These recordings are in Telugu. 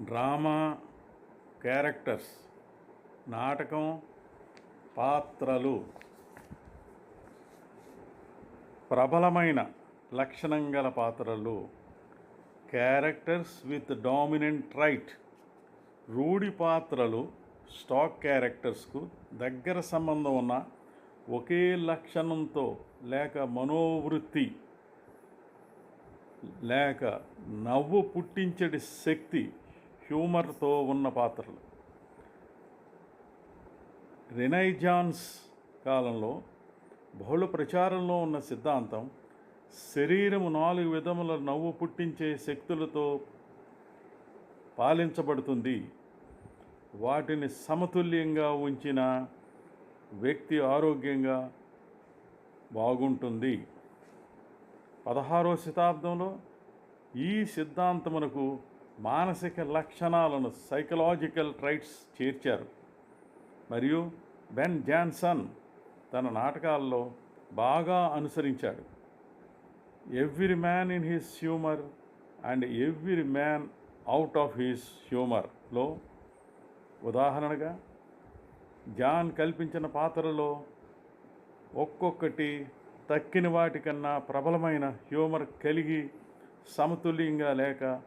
డ్రామా క్యారెక్టర్స్ నాటకం పాత్రలు. ప్రబలమైన లక్షణం గల పాత్రలు. Characters with dominant trait. రూఢి పాత్రలు స్టాక్ క్యారెక్టర్స్కు దగ్గర సంబంధం ఉన్న ఒకే లక్షణంతో లేక మనోవృత్తి లేక నవ్వు పుట్టించడి శక్తి హ్యూమర్తో ఉన్న పాత్రలు. రినైజాన్స్ కాలంలో బహుళ ప్రచారంలో ఉన్న సిద్ధాంతం శరీరము నాలుగు విధముల నవ్వు పుట్టించే శక్తులతో పాలించబడుతుంది. వాటిని సమతుల్యంగా ఉంచిన వ్యక్తి ఆరోగ్యంగా బాగుంటుంది. పదహారవ శతాబ్దంలో ఈ సిద్ధాంతమునకు మానసిక లక్షణాలను సైకలాజికల్ ట్రైట్స్ చేర్చారు. మరియు బెన్ జాన్సన్ తన నాటకాల్లో బాగా అనుసరించాడు. Every man in his humour and every man out of his హ్యూమర్లో ఉదాహరణగా జాన్ కల్పించిన పాత్రలో ఒక్కొక్కటి తక్కిన వాటికన్నా ప్రబలమైన హ్యూమర్ కలిగి సమతుల్యంగా లేక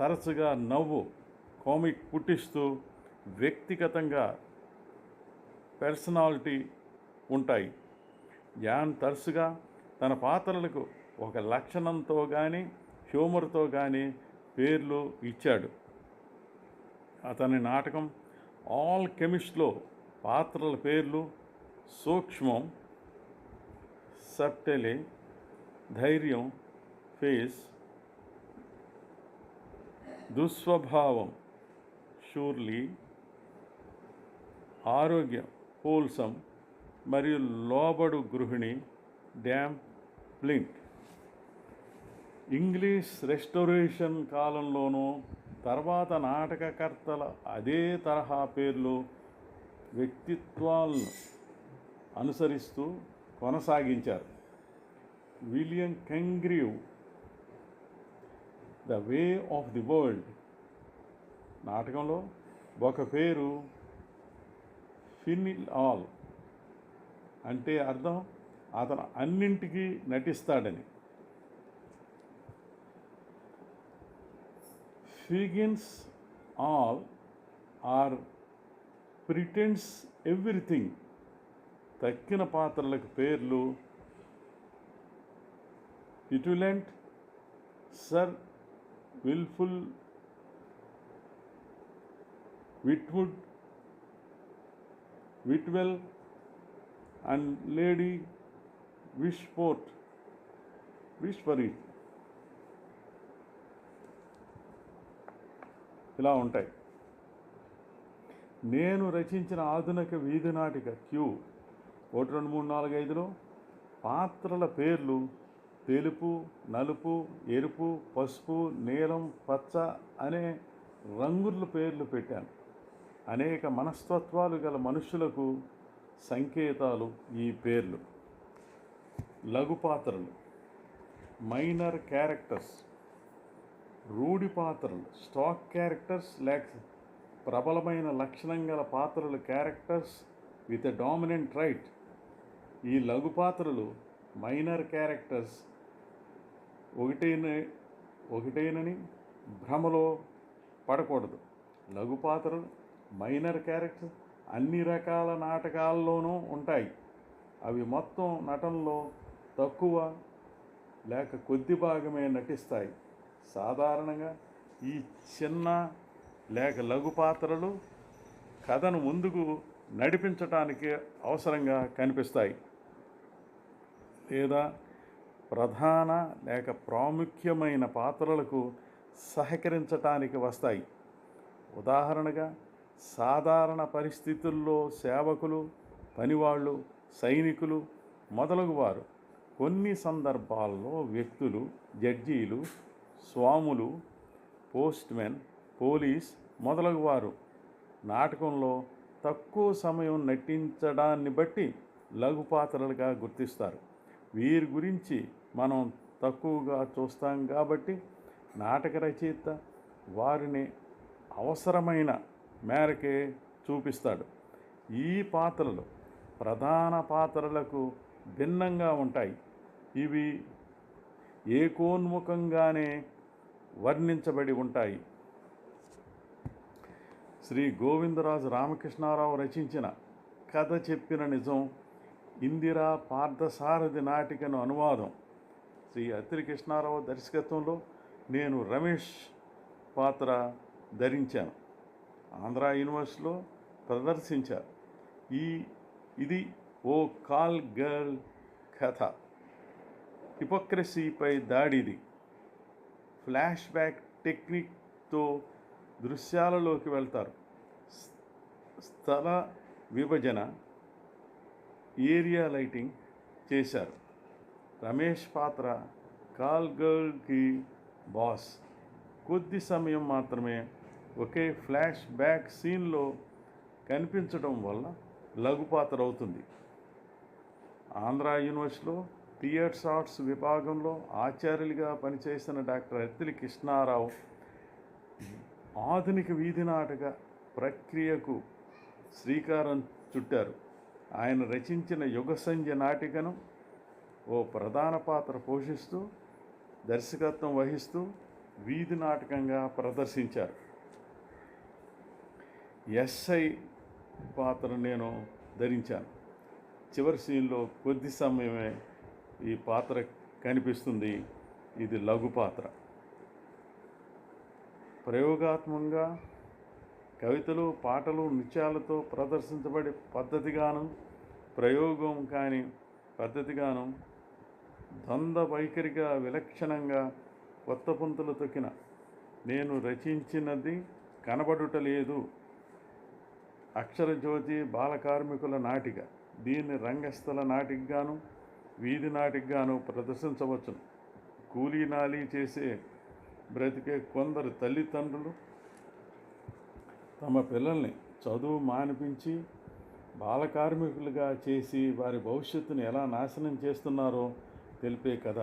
తరచుగా నవ్వు కామిక్ పుట్టిస్తూ వ్యక్తిగతంగా పర్సనాలిటీ ఉంటాయి. జాన్ తరచుగా తన పాత్రలకు ఒక లక్షణంతో కానీ హ్యూమర్తో కానీ పేర్లు ఇచ్చాడు. అతని నాటకం ఆల్ కెమిస్ట్లో పాత్రల పేర్లు సూక్ష్మం సబ్టెలే ధైర్యం ఫేస్ దుస్వభావం షూర్లీ ఆరోగ్యం హోల్సమ్ మరియు లోబడు గృహిణి డ్యామ్ బ్లింక్ ఇంగ్లీష్ రెస్టోరేషన్ కాలంలోనూ తర్వాత నాటకకర్తల అదే తరహా పేర్లు వ్యక్తిత్వాలను అనుసరిస్తూ కొనసాగించారు. William Congreve the way of the world. నాటకంలో ఒక పేరు ఫినిల్ ఆల్ అంటే అర్థం అతను అన్నింటికీ నటిస్తాడని. Feigns all or pretends everything. తక్కిన పాత్రలకు పేర్లు Petulant Sir Wilfull Witwoud Witwell and Lady Wishfort విష్పరీ ఇలా ఉంటాయి. నేను రచించిన ఆధునిక వీధి నాటిక క్యూ ఒకటి రెండు మూడు నాలుగు ఐదులో పాత్రల పేర్లు తెలుపు నలుపు ఎరుపు పసుపు నీలం పచ్చ అనే రంగుల పేర్లు పెట్టాను. అనేక మనస్తత్వాలు గల మనుషులకు సంకేతాలు ఈ పేర్లు. లఘు పాత్రలు మైనర్ క్యారెక్టర్స్ రూఢి పాత్రలు స్టాక్ క్యారెక్టర్స్ లేక ప్రబలమైన లక్షణం గల పాత్రలు characters with a dominant trait. ఈ లఘు పాత్రలు మైనర్ క్యారెక్టర్స్ ఒకటైన ఒకటేనని భ్రమలో పడకూడదు. లఘు పాత్రలు మైనర్ క్యారెక్టర్స్ అన్ని రకాల నాటకాల్లోనూ ఉంటాయి. అవి మొత్తం నటనలో తక్కువ లేక కొద్ది భాగమే నటిస్తాయి. సాధారణంగా ఈ చిన్న లేక లఘు పాత్రలు కథను ముందుకు నడిపించటానికి అవసరంగా కనిపిస్తాయి. లేదా ప్రధాన లేక ప్రాముఖ్యమైన పాత్రలకు సహకరించటానికి వస్తాయి. ఉదాహరణగా సాధారణ పరిస్థితుల్లో సేవకులు పనివాళ్ళు సైనికులు మొదలగువారు. కొన్ని సందర్భాల్లో వ్యక్తులు జడ్జీలు స్వాములు పోస్ట్మెన్ పోలీస్ మొదలగువారు. నాటకంలో తక్కువ సమయం నటించడాన్ని బట్టి లఘు పాత్రలుగా గుర్తిస్తారు. వీరి గురించి మనం తక్కువగా చూస్తాం కాబట్టి నాటక రచయిత వారిని అవసరమైన మేరకే చూపిస్తాడు. ఈ పాత్రలు ప్రధాన పాత్రలకు భిన్నంగా ఉంటాయి. ఇవి ఏకోన్ముఖంగానే వర్ణించబడి ఉంటాయి. శ్రీ గోవిందరాజు రామకృష్ణారావు రచించిన కథ చెప్పిన నిజం ఇందిరా పార్థసారథి నాటికను అనువాదం. శ్రీ అత్రి కృష్ణారావు దర్శకత్వంలో నేను రమేష్ పాత్ర ధరించాను. ఆంధ్ర యూనివర్సిటీలో ప్రదర్శించారు. ఈ ఇది ఓ కాల్ గర్ల్ కథ. హిపోక్రసీపై దాడిది. ఫ్లాష్ బ్యాక్ టెక్నిక్తో దృశ్యాలలోకి వెళ్తారు. స్- స్థల విభజన ఏరియా లైటింగ్ చేశారు. రమేష్ పాత్ర కాల్ గర్ల్కి బాస్. కొద్ది సమయం మాత్రమే ఒకే ఫ్లాష్ బ్యాక్ సీన్లో కనిపించడం వల్ల లఘు పాత్ర అవుతుంది. ఆంధ్ర యూనివర్సిటీలో థియేటర్స్ ఆర్ట్స్ విభాగంలో ఆచార్యులుగా పనిచేసిన డాక్టర్ అత్తిలి కృష్ణారావు ఆధునిక వీధి నాటక ప్రక్రియకు శ్రీకారం చుట్టారు. ఆయన రచించిన యుగ సంధ్య నాటికను ఓ ప్రధాన పాత్ర పోషిస్తూ దర్శకత్వం వహిస్తూ వీధి నాటకంగా ప్రదర్శించారు. ఎస్ఐ పాత్ర నేను ధరించాను. చివరి సీన్లో కొద్ది సమయమే ఈ పాత్ర కనిపిస్తుంది. ఇది లఘు పాత్ర. ప్రయోగాత్మకంగా కవితలు పాటలు నృత్యాలతో ప్రదర్శించబడే పద్ధతిగాను ప్రయోగం కాని పద్ధతిగాను ద్వంద వైఖరిగా విలక్షణంగా కొత్త పుంతలు తొక్కిన. నేను రచించినది కనబడుటలేదు. అక్షరజ్యోతి బాల కార్మికుల నాటిక. దీన్ని రంగస్థల నాటికగాను వీధి నాటికగాను ప్రదర్శించవచ్చును. కూలీ నాలీ చేసే బ్రతికే కొందరు తల్లిదండ్రులు తమ పిల్లల్ని చదువు మానిపించి బాల కార్మికులుగా చేసి వారి భవిష్యత్తును ఎలా నాశనం చేస్తున్నారో తెలిపే కథ.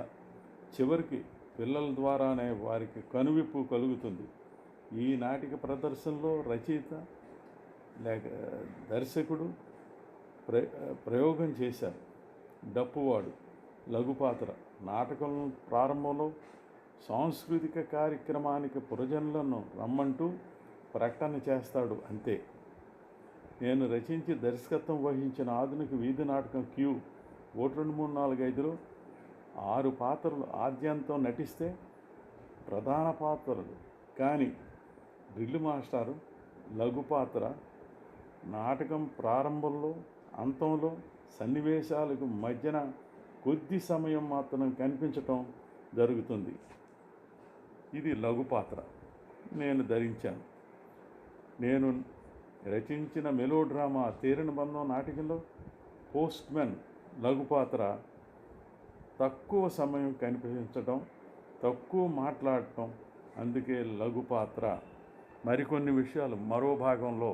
చివరికి పిల్లల ద్వారానే వారికి కనువిప్పు కలుగుతుంది. ఈ నాటిక ప్రదర్శనలో రచయిత లేక దర్శకుడు ప్ర ప్రయోగం చేశారు. డప్పువాడు లఘుపాత్ర నాటకం ప్రారంభంలో సాంస్కృతిక కార్యక్రమానికి పురజనులను రమ్మంటూ ప్రకటన చేస్తాడు అంతే. నేను రచించి దర్శకత్వం వహించిన ఆధునిక వీధి నాటకం క్యూ ఒకటి రెండు మూడు నాలుగు ఐదులో ఆరు పాత్రలు ఆద్యంతో నటిస్తే ప్రధాన పాత్రలు. కానీ డ్రిల్ మాస్టారు లఘు పాత్ర నాటకం ప్రారంభంలో అంతంలో సన్నివేశాలకు మధ్యన కొద్ది సమయం మాత్రం కనిపించటం జరుగుతుంది. ఇది లఘు పాత్ర. నేను ధరించాను. నేను రచించిన మెలో డ్రామా తేరిన బంధం నాటకంలో పోస్ట్మెన్ లఘు పాత్ర. తక్కువ సమయం కనిపించడం తక్కువ మాట్లాడటం అందుకే లఘు పాత్ర మరికొన్ని విషయాలు మరో భాగంలో